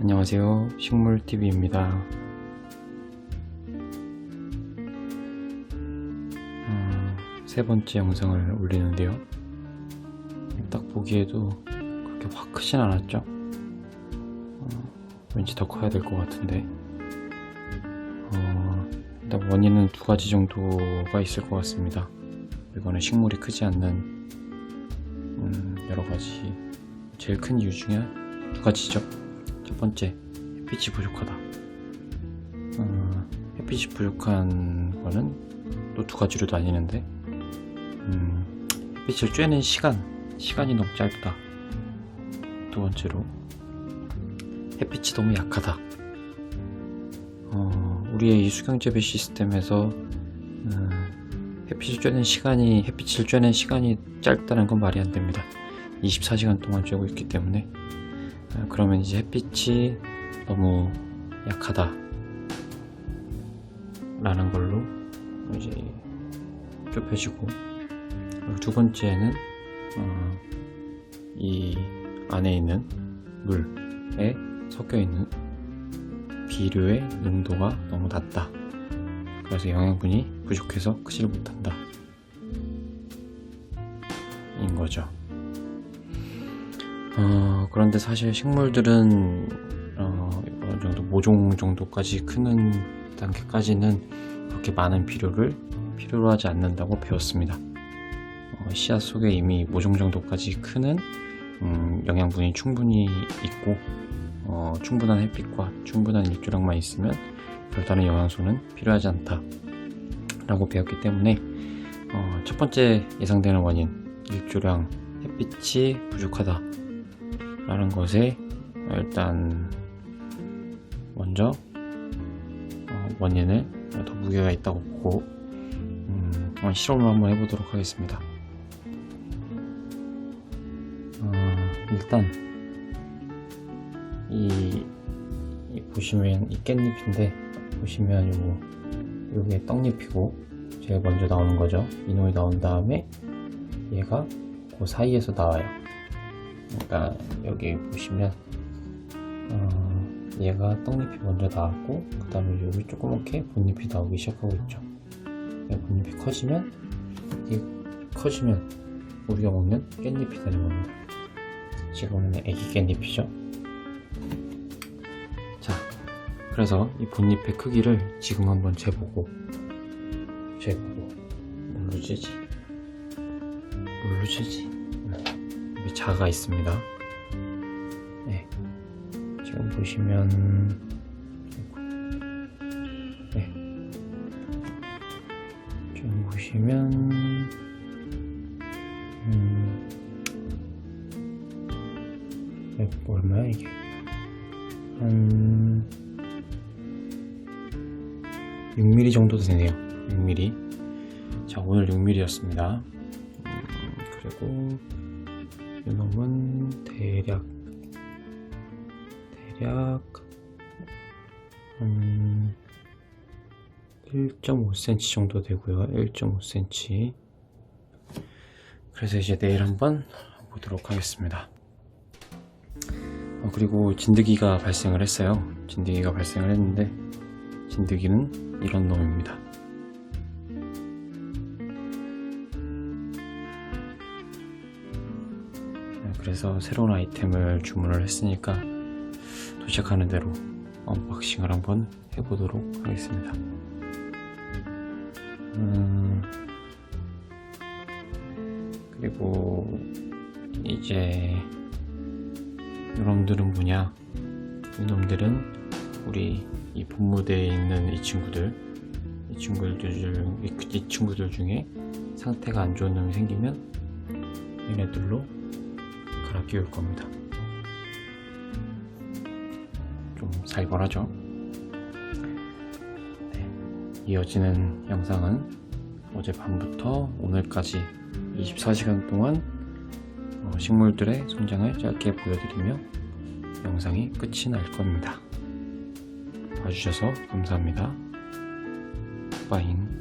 안녕하세요. 식물TV입니다. 어, 세 번째 영상을 올리는데요. 딱 보기에도 그렇게 확 크진 않았죠? 어, 왠지 더 커야 될 것 같은데. 어, 원인은 두 가지 정도가 있을 것 같습니다. 이거는 식물이 크지 않는 음, 여러 가지 제일 큰 이유 중에 두 가지죠. 첫 번째, 햇빛이 부족하다. 어, 햇빛이 부족한 거는 또 두 가지로 나뉘는데, 음, 햇빛을 쬐는 시간, 시간이 너무 짧다. 두 번째로, 햇빛이 너무 약하다. 어, 우리의 이 수경재배 시스템에서 음, 햇빛을 쬐는 시간이 햇빛을 쬐는 시간이 짧다는 건 말이 안 됩니다. 24시간 동안 쬐고 있기 때문에 아, 그러면 이제 햇빛이 너무 약하다. 라는 걸로 이제 좁혀지고 두 번째는 어, 이 안에 있는 물에 섞여 있는 비료의 농도가 너무 낮다. 그래서 영양분이 부족해서 크지를 못한다 인 거죠 어, 그런데 사실 식물들은 어, 어느 정도 모종 정도까지 크는 단계까지는 그렇게 많은 비료를 필요로 하지 않는다고 배웠습니다. 어, 씨앗 속에 이미 모종 정도까지 크는 음, 영양분이 충분히 있고 어, 충분한 햇빛과 충분한 일조량만 있으면 별다른 영양소는 필요하지 않다 라고 배웠기 때문에 어, 첫 번째 예상되는 원인 일조량 햇빛이 부족하다 라는 것에 일단 먼저 어, 원인을 더 무게가 있다고 보고 음, 실험을 한번 해보도록 하겠습니다. 어, 일단 이, 이 보시면 이 깻잎인데 보시면 요 요게 떡잎이고 제일 먼저 나오는 거죠. 이놈이 나온 다음에 얘가 그 사이에서 나와요. 그러니까 여기 보시면 어, 얘가 떡잎이 먼저 나왔고 그 다음에 여기 조그맣게 본잎이 나오기 시작하고 있죠. 얘 본잎이 커지면 이 커지면 우리가 먹는 깻잎이 되는 겁니다. 지금은 애기 깻잎이죠. 자 그래서 이 본잎의 크기를 지금 한번 재보고 재보고 뭘로 재지? 뭘로 재지 자가 있습니다. 네. 지금 보시면 네. 지금 보시면 음, 네, 얼마야 이게? 한 6mm 정도 되네요. 6mm. 자, 오늘 6mm였습니다. 음, 그리고 이놈은 대략 대략 음 1.5cm 정도 되고요. 1.5cm 그래서 이제 내일 한번 보도록 하겠습니다. 어, 그리고 진드기가 발생을 했어요. 진드기가 발생을 했는데 진드기는 이런 놈입니다 그래서 새로운 아이템을 주문을 했으니까 도착하는 대로 언박싱을 한번 해보도록 하겠습니다. 음, 그리고 이제 이놈들은 뭐냐? 이놈들은 우리 이 본무대에 있는 이 친구들, 이 친구들 중, 이, 이 친구들 중에 상태가 안 좋은 놈이 생기면 얘네들로 갈아 끼울 겁니다. 좀 살벌하죠? 네, 이어지는 영상은 어제 밤부터 오늘까지 24시간 동안 어, 식물들의 성장을 짧게 보여드리며 영상이 끝이 날 겁니다. 봐주셔서 감사합니다. 빠잉.